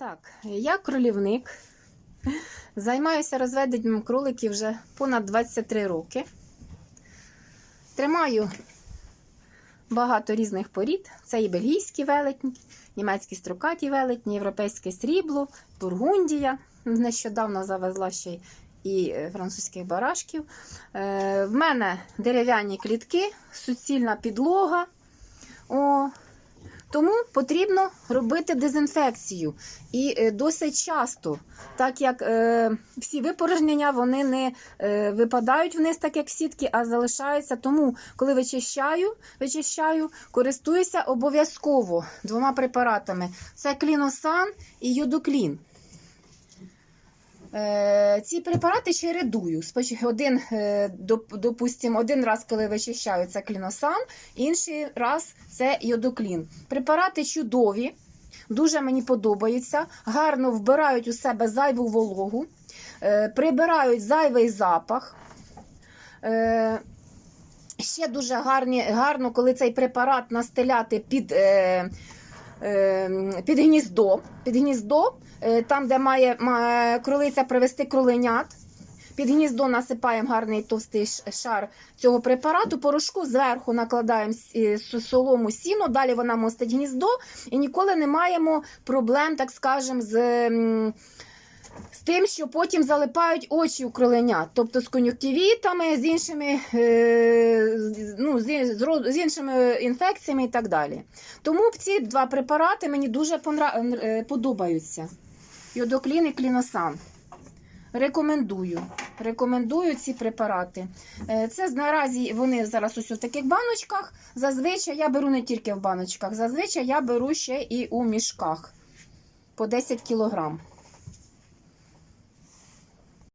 Так, я кролівник. Займаюся розведенням кроликів вже понад 23 роки. Тримаю багато різних порід. Це і бельгійські велетні, німецькі строкаті велетні, європейське срібло, бургундія. Нещодавно завезла ще і е, французьких барашків. Е, в мене дерев'яні клітки, суцільна підлога. Тому потрібно робити дезінфекцію і е, досить часто, так як е, всі випорожнення вони не е, випадають вниз, так як сітки, а залишаються. Тому, коли вичищаю, вичищаю, користуюся обов'язково двома препаратами: це кліносан і йодоклін. Е, ці препарати чередую. Один, е, допустим, один раз, коли вичищаю, це кліносан, інший раз це йодоклін. Препарати чудові, дуже мені подобаються, гарно вбирають у себе зайву вологу, е, прибирають зайвий запах. Ще дуже гарні, гарно, коли цей препарат настеляти під, під гніздо. Під гніздо, е, там, де має кролиця привести кроленят. Під гніздо насипаємо гарний товстий шар цього препарату, порошку зверху накладаємо е, солому сіно, далі вона мостить гніздо і ніколи не маємо проблем, так скажемо, з, з тим, що потім залипають очі у кроленят, тобто з кон'юктивітами, з іншими, е, ну, з, іншими інфекціями і так далі. Тому ці два препарати мені дуже понра- е, подобаються. Йодоклін і кліносан. Рекомендую. Рекомендую ці препарати. Е, Це наразі вони зараз ось у таких баночках. Зазвичай я беру не тільки в баночках, зазвичай я беру ще і у мішках по 10 кілограм.